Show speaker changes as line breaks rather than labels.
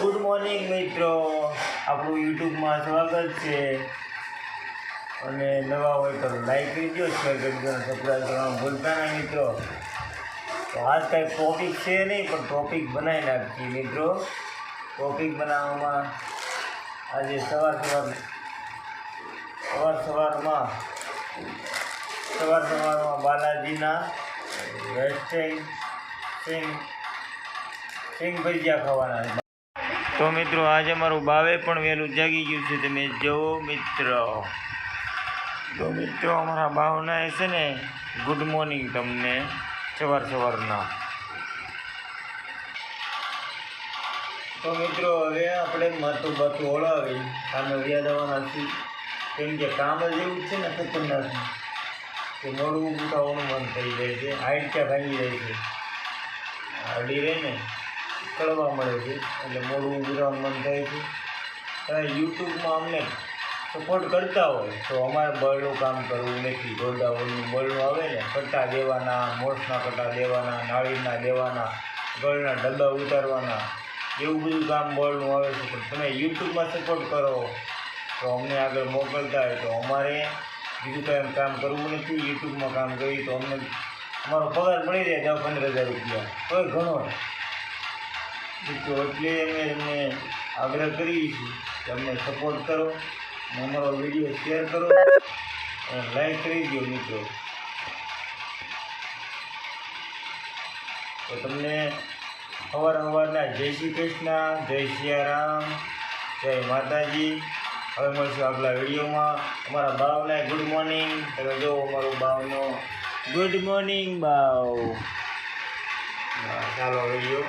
Good morning મિત્રો. આપણું યુટ્યુબમાં સ્વાગત છે. અને નવા હોય તો લાઈક કરજો શેર કરજો અને સબસ્ક્રાઈબ કરવાનું ભૂલતા નહીં, મિત્રો. તો આજ કાંઈ ટોપિક છે નહીં, પણ ટોપિક બનાવી નાખીએ, મિત્રો. ટોપિક બનાવવામાં આજે સવાર સવાર સવાર સવારમાં સવાર સવારમાં બાલાજીના સિંગ સિંગ ભજીયા ખાવાના તો મિત્રો, આજે મારું બાવે પણ વહેલું જાગી ગયું છે. તમે જુઓ મિત્રો. તો મિત્રો, અમારા બાવના એ છે ને ગુડ મોર્નિંગ તમને સવાર સવારના. તો મિત્રો, હવે આપણે માથું બાથું ઓળાવી કામે વ્યા જવાના છીએ. કેમ કે કામ જ એવું છે ને, ખતરનાક. કે નોડવું ઊભું બંધ થઈ જાય છે ત્યાં ભાંગી જાય છે? અડી રહે ને, કળવા મળે છે, એટલે મોડું ઊભું બંધ થાય છે. અને યુટ્યુબમાં અમને સપોર્ટ કરતા હોય તો અમારે બળનું કામ કરવું નથી. ગોડાઓનું બળનું આવે ને, કટા દેવાના, મોસના કટા દેવાના, નાળીના દેવાના, ગળના ડબ્બા ઉતારવાના, એવું બધું કામ બળનું આવે છે. પણ તમે યુટ્યુબમાં સપોર્ટ કરો તો અમને આગળ મોકલતા હોય તો અમારે બીજું કાંઈ કામ કરવું નથી યુટ્યુબમાં કામ કરીએ તો અમને અમારો પગાર મળી જાય દસ પંદર હજાર રૂપિયા. કોઈ ઘણો તો એટલે અમે એમને આગ્રહ કરીએ છીએ કે અમને સપોર્ટ કરો અમારો વીડિયો શેર કરો અને લાઈક કરી દો મિત્રો. તો તમને સવાર અવારના જય શ્રી કૃષ્ણ, જય સિયારામ જય માતાજી. હવે મળશું આગલા વિડીયોમાં. અમારા બાવને ગુડ મોર્નિંગ તમે જો અમારું બાવનો ગુડ મોર્નિંગ બાવ. ચાલો વીડિયો.